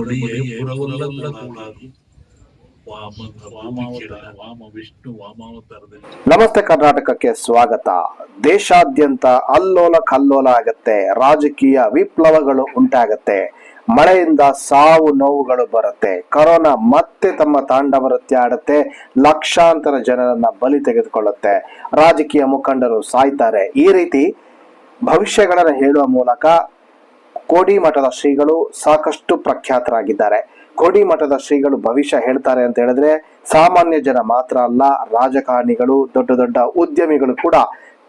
ಮಡಿಯೇ ನಮಸ್ತೆ ಕರ್ನಾಟಕಕ್ಕೆ ಸ್ವಾಗತ. ದೇಶಾದ್ಯಂತ ಅಲ್ಲೋಲ ಕಲ್ಲೋಲ ಆಗತ್ತೆ. ರಾಜಕೀಯ ವಿಪ್ಲವಗಳು ಉಂಟಾಗತ್ತೆ. ಮಳೆಯಿಂದ ಸಾವು ನೋವುಗಳು ಬರುತ್ತೆ. ಕರೋನಾ ಮತ್ತೆ ತಮ್ಮ ತಾಂಡವ ನೃತ್ಯ ಆಡುತ್ತೆ. ಲಕ್ಷಾಂತರ ಜನರನ್ನ ಬಲಿ ತೆಗೆದುಕೊಳ್ಳುತ್ತೆ. ರಾಜಕೀಯ ಮುಖಂಡರು ಸಾಯ್ತಾರೆ. ಈ ರೀತಿ ಭವಿಷ್ಯಗಳನ್ನು ಹೇಳುವ ಮೂಲಕ ಕೋಡಿ ಮಠದ ಶ್ರೀಗಳು ಸಾಕಷ್ಟು ಪ್ರಖ್ಯಾತರಾಗಿದ್ದಾರೆ. ಕೋಡಿ ಮಠದ ಶ್ರೀಗಳು ಭವಿಷ್ಯ ಹೇಳ್ತಾರೆ ಅಂತ ಹೇಳಿದ್ರೆ ಸಾಮಾನ್ಯ ಜನ ಮಾತ್ರ ಅಲ್ಲ, ರಾಜಕಾರಣಿಗಳು, ದೊಡ್ಡ ದೊಡ್ಡ ಉದ್ಯಮಿಗಳು ಕೂಡ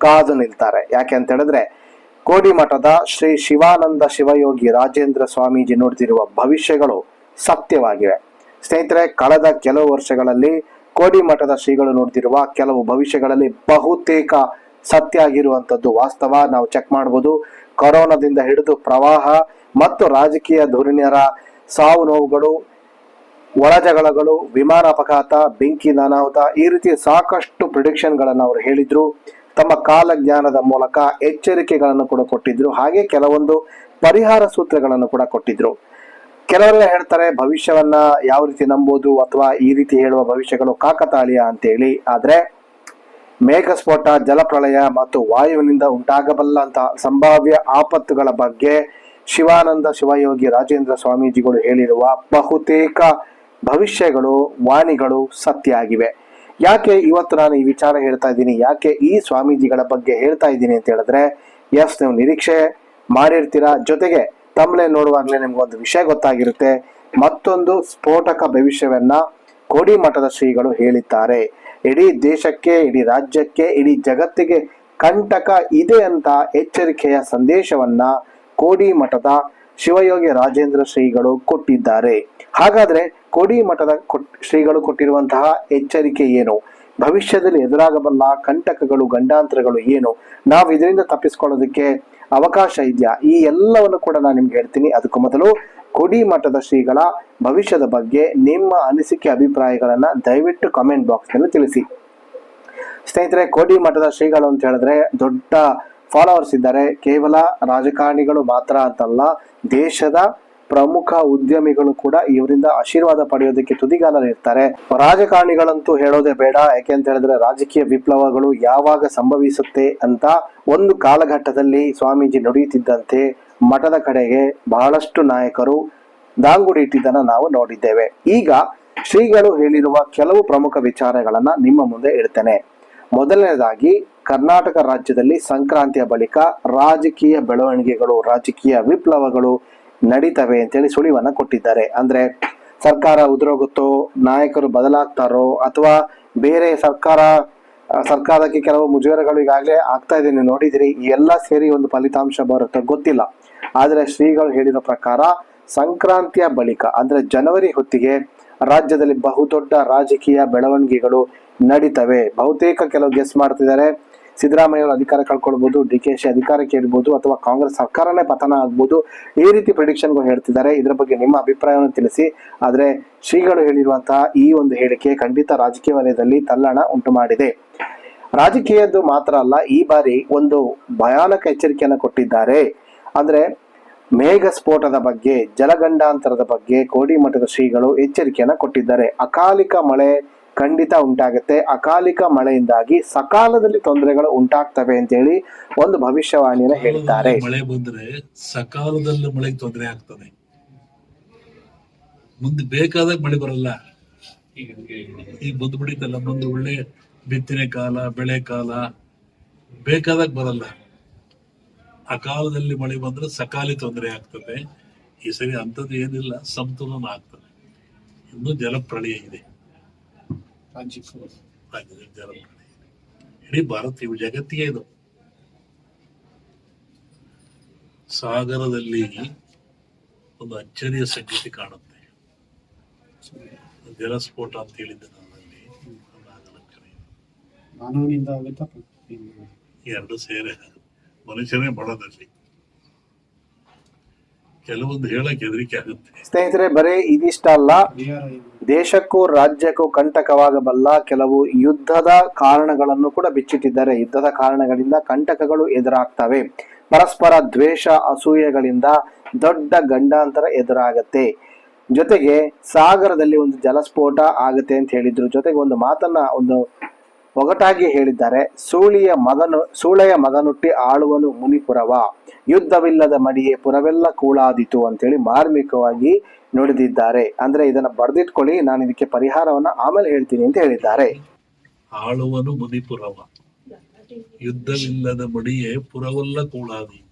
ಕಾದು ನಿಲ್ತಾರೆ. ಯಾಕೆ ಅಂತ ಹೇಳಿದ್ರೆ ಕೋಡಿ ಮಠದ ಶ್ರೀ ಶಿವಾನಂದ ಶಿವಯೋಗಿ ರಾಜೇಂದ್ರ ಸ್ವಾಮೀಜಿ ನೋಡ್ತಿರುವ ಭವಿಷ್ಯಗಳು ಸತ್ಯವಾಗಿವೆ. ಸ್ನೇಹಿತರೆ, ಕಳೆದ ಕೆಲವು ವರ್ಷಗಳಲ್ಲಿ ಕೋಡಿ ಮಠದ ಶ್ರೀಗಳು ನೋಡ್ತಿರುವ ಕೆಲವು ಭವಿಷ್ಯಗಳಲ್ಲಿ ಬಹುತೇಕ ಸತ್ಯ ಆಗಿರುವಂತದ್ದು ವಾಸ್ತವ ನಾವು ಚೆಕ್ ಮಾಡಬಹುದು ಕೊರೋನಾದಿಂದ ಹಿಡಿದು ಪ್ರವಾಹ ಮತ್ತು ರಾಜಕೀಯ ಧುರೀಣ್ಯರ ಸಾವು ನೋವುಗಳು, ಒಳಜಗಳಗಳು ವಿಮಾನ ಅಪಘಾತ ಬೆಂಕಿ ಅನಾಹುತ ಈ ರೀತಿ ಸಾಕಷ್ಟು ಪ್ರಿಡಿಕ್ಷನ್ಗಳನ್ನು ಅವರು ಹೇಳಿದ್ರು. ತಮ್ಮ ಕಾಲಜ್ಞಾನದ ಮೂಲಕ ಎಚ್ಚರಿಕೆಗಳನ್ನು ಕೂಡ ಕೊಟ್ಟಿದ್ರು. ಹಾಗೆ ಕೆಲವೊಂದು ಪರಿಹಾರ ಸೂತ್ರಗಳನ್ನು ಕೂಡ ಕೊಟ್ಟಿದ್ರು. ಕೆಲವರೆಲ್ಲ ಹೇಳ್ತಾರೆ, ಭವಿಷ್ಯವನ್ನ ಯಾವ ರೀತಿ ನಂಬೋದು ಅಥವಾ ಈ ರೀತಿ ಹೇಳುವ ಭವಿಷ್ಯಗಳು ಕಾಕತಾಳೀಯ ಅಂತೇಳಿ. ಆದ್ರೆ ಮೇಘಸ್ಫೋಟ, ಜಲಪ್ರಳಯ ಮತ್ತು ವಾಯುವಿನಿಂದ ಉಂಟಾಗಬಲ್ಲಂತಹ ಸಂಭಾವ್ಯ ಆಪತ್ತುಗಳ ಬಗ್ಗೆ ಶಿವಾನಂದ ಶಿವಯೋಗಿ ರಾಜೇಂದ್ರ ಸ್ವಾಮೀಜಿಗಳು ಹೇಳಿರುವ ಬಹುತೇಕ ಭವಿಷ್ಯಗಳು, ವಾಣಿಗಳು ಸತ್ಯ ಆಗಿವೆ ಯಾಕೆ ಇವತ್ತು ನಾನು ಈ ವಿಚಾರ ಹೇಳ್ತಾ ಇದ್ದೀನಿ? ಯಾಕೆ ಈ ಸ್ವಾಮೀಜಿಗಳ ಬಗ್ಗೆ ಹೇಳ್ತಾ ಇದ್ದೀನಿ ಅಂತ ಹೇಳಿದ್ರೆ, ಎಸ್, ನೀವು ನಿರೀಕ್ಷೆ ಮಾಡಿರ್ತೀರಾ? ಜೊತೆಗೆ ತಮ್ಮಲೆ ನೋಡುವಾಗಲೇ ನಿಮ್ಗೊಂದು ವಿಷಯ ಗೊತ್ತಾಗಿರುತ್ತೆ. ಮತ್ತೊಂದು ಸ್ಫೋಟಕ ಭವಿಷ್ಯವನ್ನ ಕೋಡಿ ಮಠದ ಶ್ರೀಗಳು ಹೇಳಿದ್ದಾರೆ. ಇಡೀ ದೇಶಕ್ಕೆ, ಇಡೀ ರಾಜ್ಯಕ್ಕೆ, ಇಡೀ ಜಗತ್ತಿಗೆ ಕಂಟಕ ಇದೆ ಅಂತ ಎಚ್ಚರಿಕೆಯ ಸಂದೇಶವನ್ನ ಕೋಡಿ ಮಠದ ಶಿವಯೋಗಿ ರಾಜೇಂದ್ರ ಶ್ರೀಗಳು ಕೊಟ್ಟಿದ್ದಾರೆ. ಹಾಗಾದ್ರೆ ಕೋಡಿ ಮಠದ ಶ್ರೀಗಳು ಕೊಟ್ಟಿರುವಂತಹ ಎಚ್ಚರಿಕೆ ಏನು? ಭವಿಷ್ಯದಲ್ಲಿ ಎದುರಾಗಬಲ್ಲ ಕಂಟಕಗಳು, ಗಂಡಾಂತರಗಳು ಏನು? ನಾವು ಇದರಿಂದ ತಪ್ಪಿಸ್ಕೊಳ್ಳೋದಕ್ಕೆ ಅವಕಾಶ ಇದೆಯಾ? ಈ ಎಲ್ಲವನ್ನು ಕೂಡ ನಾನು ನಿಮ್ಗೆ ಹೇಳ್ತೀನಿ. ಅದಕ್ಕೂ ಮೊದಲು ಮಠದ ಶ್ರೀಗಳ ಭವಿಷ್ಯದ ಬಗ್ಗೆ ನಿಮ್ಮ ಅನಿಸಿಕೆ ಅಭಿಪ್ರಾಯಗಳನ್ನು ದಯವಿಟ್ಟು ಕಮೆಂಟ್ ಬಾಕ್ಸ್ನಲ್ಲಿ ತಿಳಿಸಿ. ಸ್ನೇಹಿತರೆ ಕೋಡಿ ಮಠದ ಶ್ರೀಗಳು ಅಂತ ಹೇಳಿದ್ರೆ ದೊಡ್ಡ ಫಾಲೋವರ್ಸ್ ಇದ್ದಾರೆ. ಕೇವಲ ರಾಜಕಾರಣಿಗಳು ಮಾತ್ರ ಅಂತಲ್ಲ, ದೇಶದ ಪ್ರಮುಖ ಉದ್ಯಮಿಗಳು ಕೂಡ ಇವರಿಂದ ಆಶೀರ್ವಾದ ಪಡೆಯೋದಕ್ಕೆ ತುದಿಗಾಲರಿರ್ತಾರೆ ರಾಜಕಾರಣಿಗಳಂತೂ ಹೇಳೋದೇ ಬೇಡ. ಯಾಕೆ ಅಂತ ಹೇಳಿದ್ರೆ ರಾಜಕೀಯ ವಿಪ್ಲವಗಳು ಯಾವಾಗ ಸಂಭವಿಸುತ್ತೆ ಅಂತ ಒಂದು ಕಾಲಘಟ್ಟದಲ್ಲಿ ಸ್ವಾಮೀಜಿ ನುಡಿಯುತ್ತಿದ್ದಂತೆ ಮಠದ ಕಡೆಗೆ ಬಹಳಷ್ಟು ನಾಯಕರು ದಾಂಗುಡಿ ಇಟ್ಟಿದ್ದನ್ನ ನಾವು ನೋಡಿದ್ದೇವೆ. ಈಗ ಶ್ರೀಗಳು ಹೇಳಿರುವ ಕೆಲವು ಪ್ರಮುಖ ವಿಚಾರಗಳನ್ನ ನಿಮ್ಮ ಮುಂದೆ ಇಡ್ತೇನೆ. ಮೊದಲನೇದಾಗಿ, ಕರ್ನಾಟಕ ರಾಜ್ಯದಲ್ಲಿ ಸಂಕ್ರಾಂತಿಯ ಬಳಿಕ ರಾಜಕೀಯ ಬೆಳವಣಿಗೆಗಳು, ರಾಜಕೀಯ ವಿಪ್ಲವಗಳು ನಡೀತವೆ ಅಂತೇಳಿ ಸುಳಿವನ್ನ ಕೊಟ್ಟಿದ್ದಾರೆ. ಅಂದ್ರೆ, ಸರ್ಕಾರ ಉದುರೋಗುತ್ತೋ, ನಾಯಕರು ಬದಲಾಗ್ತಾರೋ, ಅಥವಾ ಬೇರೆ ಸರ್ಕಾರ, ಸರ್ಕಾರಕ್ಕೆ ಕೆಲವು ಮುಜುಗರಗಳು ಈಗಾಗಲೇ ಆಗ್ತಾ ಇದೆ ನೋಡಿದಿರಿ, ಈ ಎಲ್ಲ ಸೇರಿ ಒಂದು ಫಲಿತಾಂಶ ಬರುತ್ತೆ ಗೊತ್ತಿಲ್ಲ. ಆದ್ರೆ ಶ್ರೀಗಳು ಹೇಳಿದ ಪ್ರಕಾರ ಸಂಕ್ರಾಂತಿಯ ಬಳಿಕ, ಅಂದ್ರೆ ಜನವರಿ ಹೊತ್ತಿಗೆ ರಾಜ್ಯದಲ್ಲಿ ಬಹುದೊಡ್ಡ ರಾಜಕೀಯ ಬೆಳವಣಿಗೆಗಳು ನಡೀತವೆ. ಬಹುತೇಕ ಕೆಲವು ಗೆಸ್ ಮಾಡ್ತಿದ್ದಾರೆ. ಸಿದ್ದರಾಮಯ್ಯ ಅವರು ಅಧಿಕಾರ ಕಳ್ಕೊಳ್ಬಹುದು ಡಿ ಕೆ ಶಿ ಅಧಿಕಾರಕ್ಕೆ ಇರ್ಬೋದು, ಅಥವಾ ಕಾಂಗ್ರೆಸ್ ಸರ್ಕಾರನೇ ಪತನ ಆಗ್ಬೋದು, ಈ ರೀತಿ ಪ್ರಿಡಿಕ್ಷನ್ಗಳು ಹೇಳ್ತಿದ್ದಾರೆ. ಇದರ ಬಗ್ಗೆ ನಿಮ್ಮ ಅಭಿಪ್ರಾಯವನ್ನು ತಿಳಿಸಿ. ಆದರೆ ಶ್ರೀಗಳು ಹೇಳಿರುವಂತಹ ಈ ಒಂದು ಹೇಳಿಕೆ ಖಂಡಿತ ರಾಜಕೀಯ ವಲಯದಲ್ಲಿ ತಲ್ಲಣ ಉಂಟು ಮಾಡಿದೆ. ರಾಜಕೀಯದ್ದು ಮಾತ್ರ ಅಲ್ಲ, ಈ ಬಾರಿ ಒಂದು ಭಯಾನಕ ಎಚ್ಚರಿಕೆಯನ್ನು ಕೊಟ್ಟಿದ್ದಾರೆ. ಅಂದ್ರೆ ಮೇಘ ಸ್ಫೋಟದ ಬಗ್ಗೆ ಜಲಗಂಡಾಂತರದ ಬಗ್ಗೆ ಕೋಡಿಮಠದ ಶ್ರೀಗಳು ಎಚ್ಚರಿಕೆಯನ್ನು ಕೊಟ್ಟಿದ್ದಾರೆ. ಅಕಾಲಿಕ ಮಳೆ ಖಂಡಿತ ಉಂಟಾಗುತ್ತೆ. ಅಕಾಲಿಕ ಮಳೆಯಿಂದಾಗಿ ಸಕಾಲದಲ್ಲಿ ತೊಂದರೆಗಳು ಉಂಟಾಗ್ತವೆ ಅಂತ ಹೇಳಿ ಒಂದು ಭವಿಷ್ಯವಾಣಿಯನ್ನು ಹೇಳಿದ್ದಾರೆ. ಮಳೆ ಬಂದ್ರೆ ಸಕಾಲದಲ್ಲಿ ಮಳೆಗೆ ತೊಂದರೆ ಆಗ್ತದೆ. ಮುಂದೆ ಬೇಕಾದಾಗ ಮಳೆ ಬರಲ್ಲ. ಈಗ ಬಂದ್ಬಿಡಿತಲ್ಲ ಮುಂದೆ ಒಳ್ಳೆ ಬಿತ್ತನೆ ಕಾಲ ಬೆಳೆ ಕಾಲ ಬೇಕಾದಾಗ ಬರಲ್ಲ. ಅಕಾಲದಲ್ಲಿ ಮಳೆ ಬಂದ್ರೆ ಸಕಾಲಿ ತೊಂದರೆ ಆಗ್ತದೆ. ಈ ಸರಿ ಅಂಥದ್ದು ಏನಿಲ್ಲ ಸಮತೋಲನ ಆಗ್ತದೆ. ಇನ್ನು ಜಲಪ್ರಳಯ ಇದೆ. ರಾಜ್ಯದಲ್ಲಿ ಜಲಪ್ರಳಯ. ಇಡೀ ಭಾರತ ಇವು ಜಗತ್ತಿಗೆ ಇದು. ಸಾಗರದಲ್ಲಿ ಒಂದು ಅಚ್ಚರಿಯ ಸಂಗತಿ ಕಾಣುತ್ತೆ. ಜಲಸ್ಫೋಟ ಅಂತ ಹೇಳಿದ್ದೆ ಆಗುತ್ತಾ? ಪ್ರಕೃತಿಯಿಂದ? ಎರಡು ಸೇರೆ ಮನುಷ್ಯನೇ ಬಡದಲ್ಲಿ ಕೆಲವೊಂದು ಹೇಳಕ್ ಹೆದರಿಕೆ ಆಗುತ್ತೆ. ಸ್ನೇಹಿತರೆ, ಬರೇ ಇದಿಷ್ಟ ಅಲ್ಲ, ದೇಶಕ್ಕೂ ರಾಜ್ಯಕ್ಕೂ ಕಂಟಕವಾಗಬಲ್ಲ ಕೆಲವು ಯುದ್ಧದ ಕಾರಣಗಳನ್ನು ಕೂಡ ಬಿಚ್ಚಿಟ್ಟಿದ್ದಾರೆ. ಯುದ್ಧದ ಕಾರಣಗಳಿಂದ ಕಂಟಕಗಳು ಎದುರಾಗ್ತವೆ. ಪರಸ್ಪರ ದ್ವೇಷ, ಅಸೂಯೆಗಳಿಂದ ದೊಡ್ಡ ಗಂಡಾಂತರ ಎದುರಾಗತ್ತೆ. ಜೊತೆಗೆ ಸಾಗರದಲ್ಲಿ ಒಂದು ಜಲಸ್ಫೋಟ ಆಗುತ್ತೆ ಅಂತ ಹೇಳಿದ್ರು. ಜೊತೆಗೆ ಒಂದು ಮಾತನ್ನ, ಒಂದು ಒಗಟಾಗಿ ಹೇಳಿದ್ದಾರೆ, ಸೂಳಿಯ ಮಗನು, ಸೂಳೆಯ ಮಗನುಟ್ಟಿ ಆಳುವನು ಮುನಿಪುರವ. ಯುದ್ಧವಿಲ್ಲದ ಮಡಿಯೇ ಪುರವೆಲ್ಲ ಕೂಳಾದಿತು ಅಂತೇಳಿ ಮಾರ್ಮಿಕವಾಗಿ ನುಡಿದಿದ್ದಾರೆ. ಅಂದ್ರೆ ಇದನ್ನ ಬರೆದಿಟ್ಕೊಳ್ಳಿ, ನಾನು ಇದಕ್ಕೆ ಪರಿಹಾರವನ್ನ ಆಮೇಲೆ ಹೇಳ್ತೀನಿ ಅಂತ ಹೇಳಿದ್ದಾರೆ. ಆಳುವನು ಮುನಿಪುರವ. ಯುದ್ಧವಿಲ್ಲದ ಮಡಿಯೇ ಪುರವೆಲ್ಲ ಕೂಳಾದೀತು.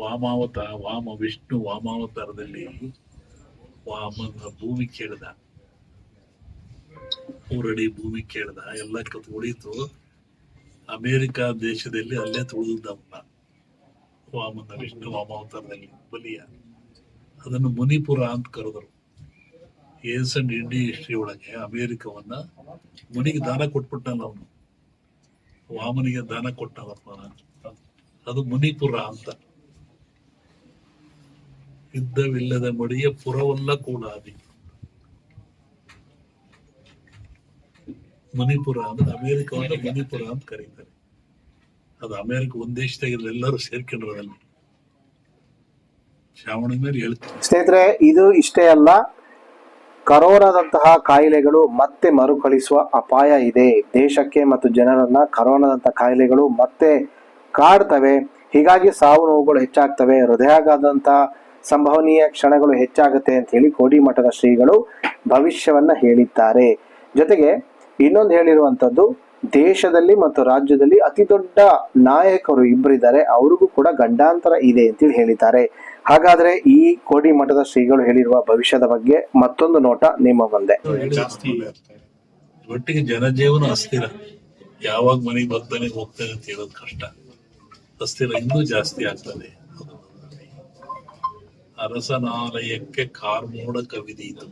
ವಾಮಾವತ, ವಾಮ ವಿಷ್ಣು ವಾಮಾವತಾರದಲ್ಲಿ ವಾಮನ ಭೂಮಿ ಕೇಳಿದ. ಮೂರಡಿ ಭೂಮಿ ಕೇಳ್ದ, ಎಲ್ಲ ಉಳಿತು. ಅಮೇರಿಕ ದೇಶದಲ್ಲಿ ಅಲ್ಲೇ ತುಳಿದಮ್ಮ ವಾಮನ ವಿಷ್ಣು ವಾಮಾವತಾರದಲ್ಲಿ ಬಲಿಯ. ಅದನ್ನು ಮುನಿಪುರ ಅಂತ ಕರೆದರು. ಏಸ್ ಅಂಡ್ ಇಂಡಿಯಾ ಹಿಸ್ಟ್ರಿ ಒಳಗೆ ಅಮೇರಿಕವನ್ನ ಮುನಿಗೆ ದಾನ ಕೊಟ್ಬಿಟ್ಟಲ್ಲ ಅವನು. ವಾಮನಿಗೆ ದಾನ ಕೊಟ್ಟಲ್ಲಪ್ಪ ಅದು ಮುನಿಪುರ ಅಂತ. ಯುದ್ಧವಿಲ್ಲದ ಮಡಿಯ ಪುರವಲ್ಲ ಕೂಡಾದಿ. ಮಣಿಪುರ ಅಂದ್ರೆ ಅಮೇರಿಕವನ್ನ ಮಣಿಪುರ ಅಂತ ಕರೀತಾರೆ. ಅದು ಅಮೇರಿಕ ಒಂದ್ ದೇಶದಾಗ ಎಲ್ಲರೂ ಸೇರ್ಕೊಂಡಿರೋದಲ್ಲಿ ಶ್ರಾವಣ ಮೇಲೆ ಹೇಳ್ತಾರೆ ಸ್ನೇಹಿತರೆ ಇದು ಇಷ್ಟೇ ಅಲ್ಲ ಕರೋನಾದಂತಹ ಕಾಯಿಲೆಗಳು ಮತ್ತೆ ಮರುಕಳಿಸುವ ಅಪಾಯ ಇದೆ. ದೇಶಕ್ಕೆ ಮತ್ತು ಜನರನ್ನ ಕರೋನಾದಂತಹ ಕಾಯಿಲೆಗಳು ಮತ್ತೆ ಕಾಡ್ತವೆ. ಹೀಗಾಗಿ ಸಾವು ನೋವುಗಳು ಹೆಚ್ಚಾಗ್ತವೆ. ಹೃದಯಾಘಾತದಂತಹ ಸಂಭವನೀಯ ಕ್ಷಣಗಳು ಹೆಚ್ಚಾಗುತ್ತೆ ಅಂತ ಹೇಳಿ ಕೋಡಿ ಮಠದ ಶ್ರೀಗಳು ಭವಿಷ್ಯವನ್ನ ಹೇಳಿದ್ದಾರೆ. ಜೊತೆಗೆ ಇನ್ನೊಂದು ಹೇಳಿರುವಂತದ್ದು ದೇಶದಲ್ಲಿ ಮತ್ತು ರಾಜ್ಯದಲ್ಲಿ ಅತಿ ದೊಡ್ಡ ನಾಯಕರು ಇಬ್ಬರಿದ್ದಾರೆ ಅವ್ರಿಗೂ ಕೂಡ ಗಂಡಾಂತರ ಇದೆ ಅಂತೇಳಿ ಹೇಳಿದ್ದಾರೆ. ಹಾಗಾದ್ರೆ ಈ ಕೋಡಿ ಮಠದ ಶ್ರೀಗಳು ಹೇಳಿರುವ ಭವಿಷ್ಯದ ಬಗ್ಗೆ ಮತ್ತೊಂದು ನೋಟ ನಿಮ್ಮ ಮುಂದೆ. ಒಟ್ಟಿಗೆ ಜನಜೀವನ ಅಸ್ಥಿರ. ಯಾವಾಗ ಮನೆಗೆ ಬರ್ತಾನೆ ಹೋಗ್ತಾನೆ ಅಂತ ಹೇಳೋದು ಕಷ್ಟ. ಅಸ್ಥಿರ ಇನ್ನೂ ಜಾಸ್ತಿ ಆಗ್ತದೆ. ಅರಸನಾಲಯಕ್ಕೆ ಕಾರ್ಮೋಡ ಕವಿದೀತು.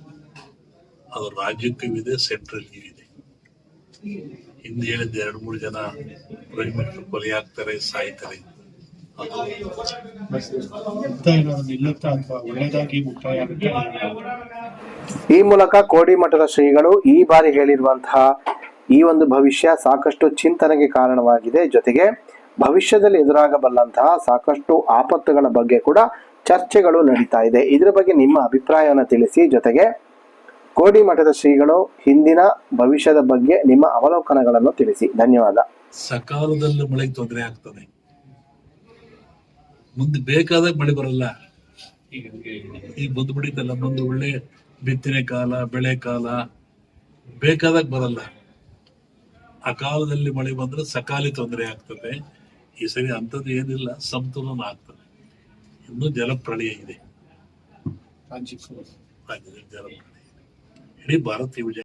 ಅದು ರಾಜ್ಯಕ್ಕೂ ಸೆಂಟ್ರಲ್ಗೂ ಇದೆ ಹಿಂದೆ ಹೇಳಿದ್ದೆ ಎರಡು ಮೂರು ಜನ ಪ್ರೈಮ್ ಮಿನಿಸ್ಟರ್ ಕೊಲೆ ಆಗ್ತಾರೆ, ಸಾಯ್ತಾರೆ. ಈ ಮೂಲಕ ಕೋಡಿ ಮಠದ ಶ್ರೀಗಳು ಈ ಬಾರಿ ಹೇಳಿರುವಂತಹ ಈ ಒಂದು ಭವಿಷ್ಯ ಸಾಕಷ್ಟು ಚಿಂತನೆಗೆ ಕಾರಣವಾಗಿದೆ. ಜೊತೆಗೆ ಭವಿಷ್ಯದಲ್ಲಿ ಎದುರಾಗಬಲ್ಲಂತಹ ಸಾಕಷ್ಟು ಆಪತ್ತುಗಳ ಬಗ್ಗೆ ಕೂಡ ಚರ್ಚೆಗಳು ನಡೀತಾ ಇದೆ. ಇದರ ಬಗ್ಗೆ ನಿಮ್ಮ ಅಭಿಪ್ರಾಯವನ್ನು ತಿಳಿಸಿ, ಜೊತೆಗೆ ಕೋಡಿ ಮಠದ ಶ್ರೀಗಳು ಹಿಂದಿನ ಭವಿಷ್ಯದ ಬಗ್ಗೆ ನಿಮ್ಮ ಅವಲೋಕನಗಳನ್ನು ತಿಳಿಸಿ. ಧನ್ಯವಾದ. ಸಕಾಲದಲ್ಲಿ ಮಳೆಗೆ ತೊಂದರೆ ಆಗ್ತದೆ. ಮುಂದೆ ಬೇಕಾದಾಗ ಮಳೆ ಬರಲ್ಲ. ಈಗ ಬಂದು ಬಿಡಿತಲ್ಲ ಮುಂದೆ ಒಳ್ಳೆ ಬಿತ್ತನೆ ಕಾಲ ಬೆಳೆ ಕಾಲ ಬೇಕಾದಾಗ ಬರಲ್ಲ. ಅಕಾಲದಲ್ಲಿ ಮಳೆ ಬಂದ್ರೆ ಸಕಾಲಿ ತೊಂದರೆ ಆಗ್ತದೆ. ಈ ಸರಿ ಅಂಥದ್ದು ಏನಿಲ್ಲ ಸಂತುಲನ ಆಗ್ತದೆ. ಇನ್ನು ಜಲಪ್ರಳಯ ಇದೆ. ರಾಜ್ಯದಲ್ಲಿ ಜಲಪ್ರಳಯ. ಇದೆ ಇಡೀ ಭಾರತೀಯ